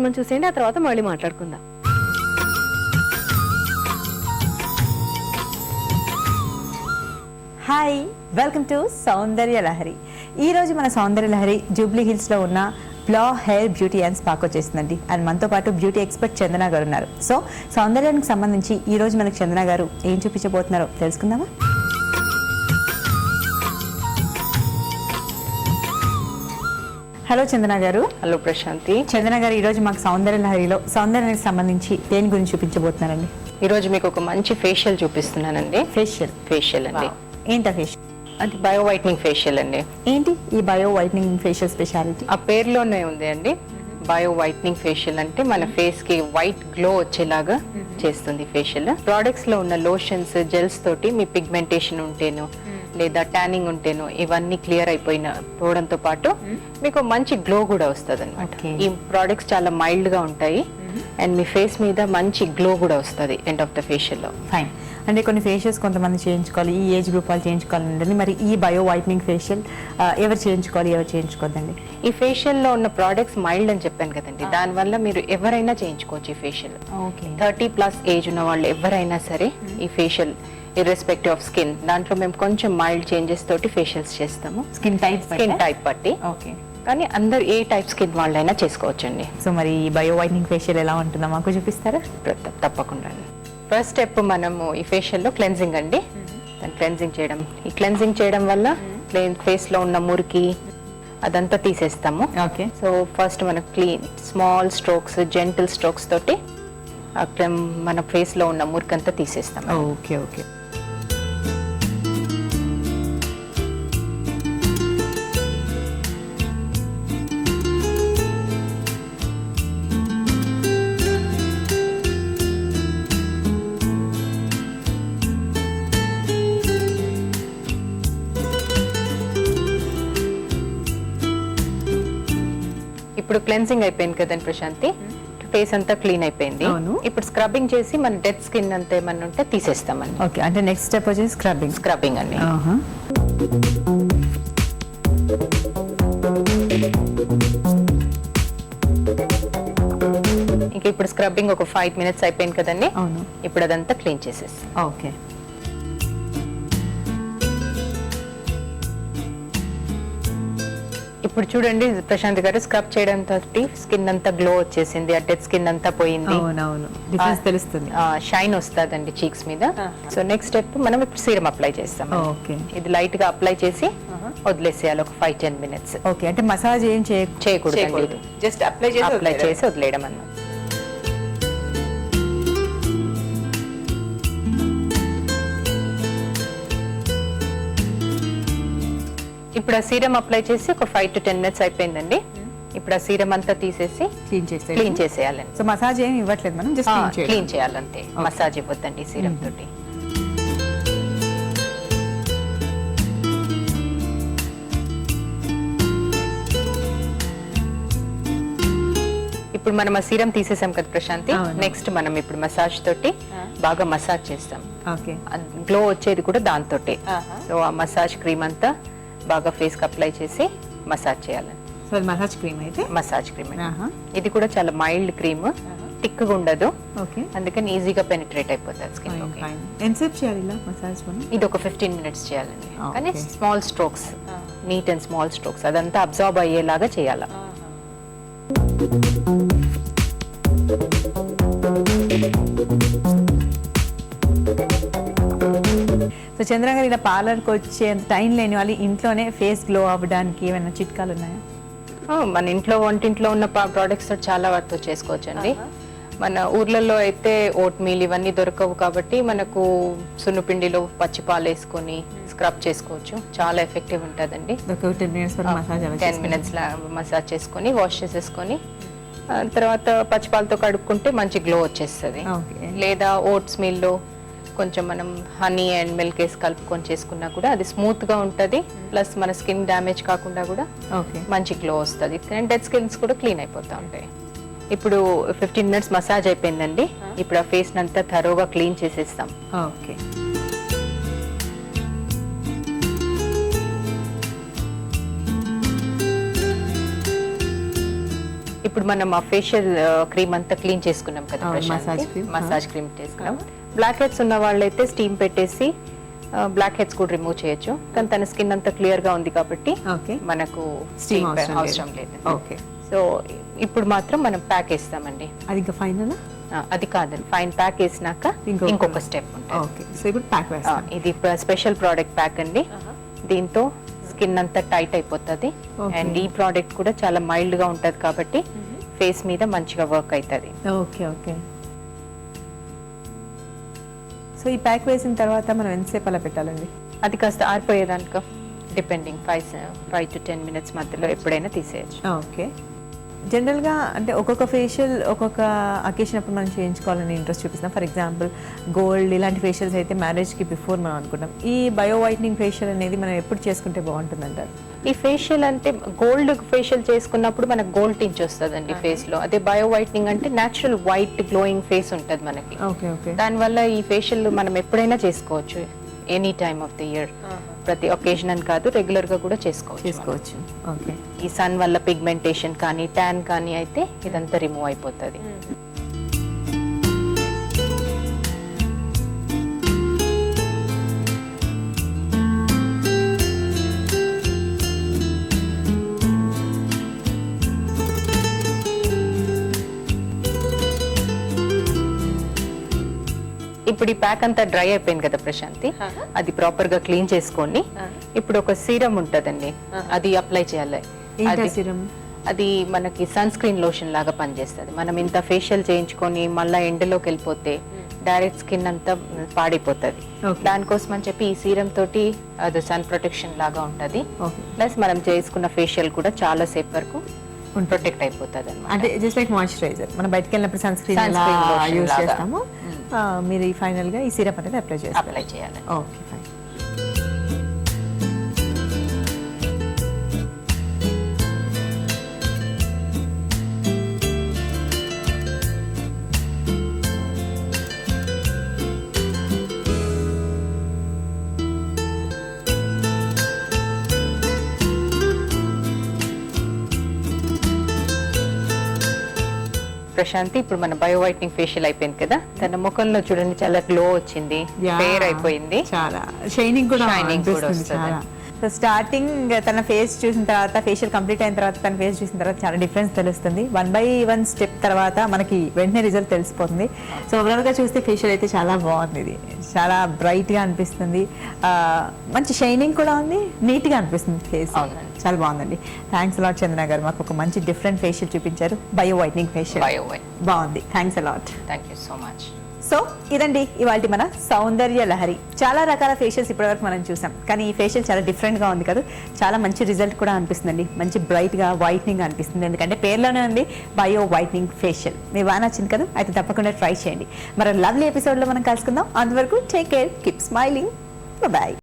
మనం చూసేయండి ఆ తర్వాత మళ్ళీ మాట్లాడుకుందాం. Hi welcome to Soundarya Lahari ఈ రోజు మన సౌందర్య లహరి జూబ్లీ హిల్స్లో ఉన్న బ్లా హెయిర్ బ్యూటీ అండ్ స్పాక్ వచ్చేసిందండి. అండ్ మనతో పాటు బ్యూటీ ఎక్స్పర్ట్ చందన గారు ఉన్నారు. సో సౌందర్యానికి సంబంధించి ఈ రోజు మనకు చందన గారు ఏం చూపించబోతున్నారో తెలుసుకుందామా? హలో చందన గారు. హలో ప్రశాంతి. చందన గారు ఈ రోజు మాకు సౌందర్య లహరిలో సౌందర్యానికి సంబంధించి దేని గురించి చూపించబోతున్నారండి? ఈరోజు మీకు ఒక మంచి ఫేషియల్ చూపిస్తున్నానండి. ఫేషియల్ ఫేషియల్ అండి. ఏంటా ఫేషియల్ అది బయో వైట్నింగ్ ఫేషియల్ అండి. ఏంటి ఈ బయో వైట్నింగ్ ఫేషియల్ స్పెషాలిటీ ఆ పేరులోనే ఉంది అండి. బయో వైట్నింగ్ ఫేషియల్ అంటే మన ఫేస్కి వైట్ గ్లో వచ్చేలాగా చేస్తుంది ఫేషియల్ ప్రోడక్ట్స్లో ఉన్న లోషన్స్ జెల్స్ తోటి మీ పిగ్మెంటేషన్ ఉంటేను లేదా ట్యానింగ్ ఉంటేను ఇవన్నీ క్లియర్ అయిపోయిన పోవడంతో పాటు మీకు మంచి గ్లో కూడా వస్తుంది అనమాట. ఈ ప్రోడక్ట్స్ చాలా మైల్డ్గా ఉంటాయి. అండ్ మీ ఫేస్ మీద మంచి గ్లో కూడా వస్తుంది ఎండ్ ఆఫ్ ద ఫేషియల్లో. ఫైన్ అంటే కొన్ని ఫేషియల్స్ కొంతమంది చేయించుకోవాలి ఈ ఏజ్ గ్రూప్ వాళ్ళు చేయించుకోవాలి ఉంటుంది మరి ఈ బయో వైట్నింగ్ ఫేషియల్ ఎవరు చేయించుకోవాలి ఎవరు చేయించుకోవద్దండి ఈ ఫేషియల్లో ఉన్న ప్రోడక్ట్స్ మైల్డ్ అని చెప్పాను కదండి. దానివల్ల మీరు ఎవరైనా చేయించుకోవచ్చు ఈ facial okay. Thirty plus age ఉన్న వాళ్ళు ఎవరైనా సరే ఈ ఫేషియల్ ఇర్రెస్పెక్టివ్ ఆఫ్ స్కిన్ దాంట్లో మేము కొంచెం మైల్డ్ చేంజెస్ తోటి ఫేషియల్స్ చేస్తాము. స్కిన్ టైప్ స్కిన్ టైప్ బట్టి ఓకే. కానీ అందరు ఏ టైప్ స్కిన్ వాళ్ళైనా చేసుకోవచ్చండి. సో మరి ఈ బయో వైట్నింగ్ ఫేషియల్ ఎలా ఉంటుందో మాకు చూపిస్తారా? తప్పకుండా ఫస్ట్ స్టెప్ మనము ఈ ఫేషియల్లో క్లెన్జింగ్ అండి. క్లెన్జింగ్ చేయడం. ఈ క్లెన్జింగ్ చేయడం వల్ల ఫేస్లో ఉన్న మురికి అదంతా తీసేస్తాము. ఓకే. సో ఫస్ట్ మనకు clean small strokes gentle strokes తోటి అక్కడ మన ఫేస్లో ఉన్న మురికంతా తీసేస్తాం ఓకే ఓకే. ఇప్పుడు క్లెన్సింగ్ అయిపోయింది కదండి ప్రశాంతి? ఫేస్ అంతా క్లీన్ అయిపోయింది. ఇప్పుడు స్క్రబ్బింగ్ చేసి మన డెడ్ స్కిన్ అంతా ఏమన్నా ఉంటే తీసేస్తామండి. ఓకే అంటే నెక్స్ట్ స్టెప్ వచ్చేసి స్క్రబ్బింగ్ స్క్రబ్బింగ్ అండి. ఇంకా ఇప్పుడు స్క్రబ్బింగ్ ఒక ఫైవ్ మినిట్స్ అయిపోయింది కదండి? అవును. ఇప్పుడు అదంతా క్లీన్ చేసేస్తాం ఓకే ఇప్పుడు చూడండి ప్రశాంత్ గారు స్క్రబ్ చేయడం తోటి స్కిన్ అంతా గ్లో వచ్చేసింది ఆ డెడ్ స్కిన్ అంతా పోయింది. అవునవును. డిఫరెన్స్ తెలుస్తుంది. షైన్ వస్తుందండి చీక్స్ మీద. సో నెక్స్ట్ స్టెప్ మనం ఇప్పుడు సీరం అప్లై చేస్తాం ఓకే. ఇది లైట్గా అప్లై చేసి వదిలేసేయాలి ఒక ఫైవ్ టెన్ మినిట్స్ ఓకే అంటే మసాజ్ ఏం చేయ చేయకూడదు. జస్ట్ అప్లై అప్లై చేసి వదిలేయడం అన్నమాట. ఇప్పుడు ఆ సీరం అప్లై చేసి ఒక ఫైవ్ టు టెన్ మినిట్స్ అయిపోయిందండి. ఇప్పుడు ఆ సీరం అంతా తీసేసి క్లీన్ చేస్తే క్లీన్ చేసేయాలండి. సో మసాజ్ ఏం ఇవ్వట్లేదు మనం జస్ట్ క్లీన్ చేయాలి. క్లీన్ చేయాలంతే. మసాజ్ ఇవ్వద్దండి సీరం తోటి. ఇప్పుడు మనం ఆ సీరం తీసేసాం కదా ప్రశాంతి. నెక్స్ట్ మనం ఇప్పుడు మసాజ్ తోటి బాగా మసాజ్ చేస్తాం. ఓకే. గ్లో వచ్చేది కూడా దాంతో సో ఆ మసాజ్ క్రీమ్ అంతా బాగా ఫేస్కి అప్లై చేసి మసాజ్ చేయాలి. సో మసాజ్ క్రీమ్ అయితే? మసాజ్ క్రీమ్ ఆహా. ఇది కూడా చాలా మైల్డ్ క్రీమ్ థిక్గా ఉండదు. ఓకే అందుకని ఈజీగా పెనిట్రేట్ అయిపోతుంది స్కిన్ ఎంతసేపు చేయాలి ఇలా మసాజ్ ఇది ఒక ఫిఫ్టీన్ మినిట్స్ చేయాలండి. Ah, కానీ. Small strokes neat and small strokes అదంతా అబ్జర్వ్ అయ్యేలాగా చేయాలి. సో చంద్ర గారు ఇలా పార్లర్కి వచ్చే టైం లేని వాళ్ళు ఇంట్లోనే ఫేస్ గ్లో అవ్వడానికి ఏమైనా చిట్కాలు ఉన్నాయా? మన ఇంట్లో వంటింట్లో ఉన్న ప్రోడక్ట్స్తో చాలా వాటితో చేసుకోవచ్చు అండి మన ఊర్లలో అయితే ఓట్ మీల్ ఇవన్నీ దొరకవు కాబట్టి మనకు సున్నుపిండిలో పచ్చి పాలు వేసుకొని స్క్రబ్ చేసుకోవచ్చు. చాలా ఎఫెక్టివ్ ఉంటుందండి. ఒక టెన్ మినిట్స్ మసాజ్ చేసుకొని. వాష్ చేసేసుకొని తర్వాత పచ్చిపాలతో కడుక్కుంటే మంచి గ్లో వచ్చేస్తుంది. ఓకే. లేదా ఓట్స్ మిల్లో కొంచెం మనం హనీ అండ్ మిల్క్ వేసి కలుపుకొని చేసుకున్నా కూడా అది స్మూత్గా ఉంటది. ప్లస్ మన స్కిన్ డ్యామేజ్ కాకుండా కూడా మంచి గ్లో వస్తుంది. డెడ్ స్కిన్స్ కూడా క్లీన్ అయిపోతూ ఉంటాయి. ఇప్పుడు ఫిఫ్టీన్ మినిట్స్ మసాజ్ అయిపోయిందండి. ఇప్పుడు ఆ ఫేస్ అంతా థరోగా క్లీన్ చేసేస్తాం. ఓకే ఇప్పుడు మనం ఆ ఫేషియల్ క్రీమ్ అంతా క్లీన్ చేసుకున్నాం కదా. మసాజ్ క్రీమ్ చేసుకున్నాం. బ్లాక్ హెడ్స్ ఉన్న వాళ్ళైతే స్టీమ్ పెట్టేసి బ్లాక్ హెడ్స్ కూడా రిమూవ్ చేయొచ్చు. కానీ తన స్కిన్ అంతా క్లియర్గా ఉంది కాబట్టి ఓకే. మనకు Steam steam అవసరం లేదు. ఓకే. సో ఇప్పుడు మాత్రం మనం ప్యాక్ వేస్తామండి అది ఇంకా ఫైనల్ అది కాదండి. ఫైన్ ప్యాక్ వేసినాక ఇంకొక- ఇంకొక స్టెప్ ఉంటుంది. ఓకే. సో ఇప్పుడు ప్యాక్ ఇది స్పెషల్ ప్రోడక్ట్ ప్యాక్ అండి. దీంతో స్కిన్ అంతా టైట్ అయిపోతుంది. అండ్ ఈ ప్రోడక్ట్ కూడా చాలా మైల్డ్గా ఉంటది కాబట్టి ఫేస్ మీద మంచిగా వర్క్ అవుతుంది ఓకే ఓకే. సో ఈ ప్యాక్ వేసిన తర్వాత మనం ఎంతసేపు అలా పెట్టాలండి? అది కాస్త ఆరిపోయేదానిక depending five five to ten minutes మధ్యలో ఎప్పుడైనా తీసేయచ్చు. ఓకే. జనరల్గా అంటే ఒక్కొక్క ఫేషియల్ ఒక్కొక్క అకేషన్ అప్పుడు మనం చేయించుకోవాలని ఇంట్రెస్ట్ చూపిస్తాం. ఫర్ ఎగ్జాంపుల్ గోల్డ్ ఇలాంటి ఫేషియల్స్ అయితే మ్యారేజ్కి బిఫోర్ మనం అనుకుంటాం. ఈ బయో వైట్నింగ్ ఫేషియల్ అనేది మనం ఎప్పుడు చేసుకుంటే బాగుంటుంది అంటారు ఈ ఫేషియల్ అంటే గోల్డ్ ఫేషియల్ చేసుకున్నప్పుడు మనకు గోల్డ్ టించ్ వస్తుందండి ఫేస్లో. అదే బయో వైట్నింగ్ అంటే నేచురల్ వైట్ గ్లోయింగ్ ఫేస్ ఉంటది మనకి. Okay okay. దానివల్ల ఈ ఫేషియల్ మనం ఎప్పుడైనా చేసుకోవచ్చు. Any time of the year ప్రతి ఒకేషన్ అని కాదు రెగ్యులర్గా కూడా చేసుకోవచ్చు. చేసుకోవచ్చు. ఓకే ఈ సన్ వల్ల పిగ్మెంటేషన్ కానీ ట్యాన్ కానీ అయితే ఇదంతా రిమూవ్ అయిపోతుంది. ఇప్పుడు ఈ ప్యాక్ అంతా డ్రై అయిపోయింది కదా ప్రశాంతి. అది ప్రాపర్గా క్లీన్ చేసుకోండి ఇప్పుడు ఒక సీరం ఉంటదండి. అది అప్లై చేయాలి. అది serum? అది మనకి సన్ స్క్రీన్ లోషన్ లాగా పనిచేస్తుంది. మనం ఇంత ఫేషియల్ చేయించుకొని మళ్ళీ ఎండలోకి వెళ్ళిపోతే డైరెక్ట్ స్కిన్ అంతా పాడైపోతుంది. దానికోసం అని చెప్పి ఈ సీరం తోటి అది సన్ ప్రొటెక్షన్ లాగా ఉంటది. ప్లస్ మనం చేసుకున్న ఫేషియల్ కూడా చాలా సేపు వరకు ప్రొటెక్ట్ అయిపోతుంది అంటే జస్ట్ లైక్ మాయిశ్చరైజర్ మనం బయటకు వెళ్ళినప్పుడు సన్ స్క్రీన్ యూస్. చేస్తాము మీరు ఈ ఫైనల్గా ఈ సిరప్ అనేది అప్లై చేస్తారు అప్లై చేయాలి. ఓకే ఫైన్ ప్రశాంతి ఇప్పుడు మన బయో వైట్నింగ్ ఫేషియల్ అయిపోయింది కదా? తన ముఖంలో చూడండి చాలా గ్లో వచ్చింది ఫేర్ అయిపోయింది. చాలా. షైనింగ్ కూడా Shining కూడా వస్తుంది. సో స్టార్టింగ్ తన ఫేస్ చూసిన తర్వాత ఫేషియల్ కంప్లీట్ అయిన తర్వాత తన ఫేస్ చూసిన తర్వాత చాలా డిఫరెన్స్ తెలుస్తుంది. వన్ బై వన్ స్టెప్ తర్వాత మనకి వెంటనే రిజల్ట్ తెలిసిపోతుంది. సో ఓవరాల్గా చూస్తే ఫేషియల్ అయితే చాలా బాగుంది ఇది. చాలా బ్రైట్గా అనిపిస్తుంది. ఆ, మంచి షైనింగ్ కూడా ఉంది. నీట్గా అనిపిస్తుంది ఫేస్. చాలా బాగుందండి. థ్యాంక్స్ అలాట్ చంద్ర గారు. మాకు ఒక మంచి డిఫరెంట్ ఫేషియల్ చూపించారు. Bio whitening facial bio white బాగుంది thanks a lot thank you so much so ఇదండి ఇవాళ మన సౌందర్య లహరి. చాలా రకాల ఫేషియల్స్ ఇప్పటివరకు మనం చూసాం. కానీ ఈ ఫేషియల్ చాలా డిఫరెంట్గా ఉంది కదా. చాలా మంచి రిజల్ట్ కూడా అనిపిస్తుందండి. మంచి బ్రైట్గా వైట్నింగ్ అనిపిస్తుంది. ఎందుకంటే పేర్లోనే ఉంది బయో వైట్నింగ్ ఫేషియల్ మీరు బాగా నచ్చింది కదా అయితే తప్పకుండా ట్రై చేయండి. మరి లవ్లీ ఎపిసోడ్లో మనం కలుసుకుందాం. అంతవరకు take care keep smiling bye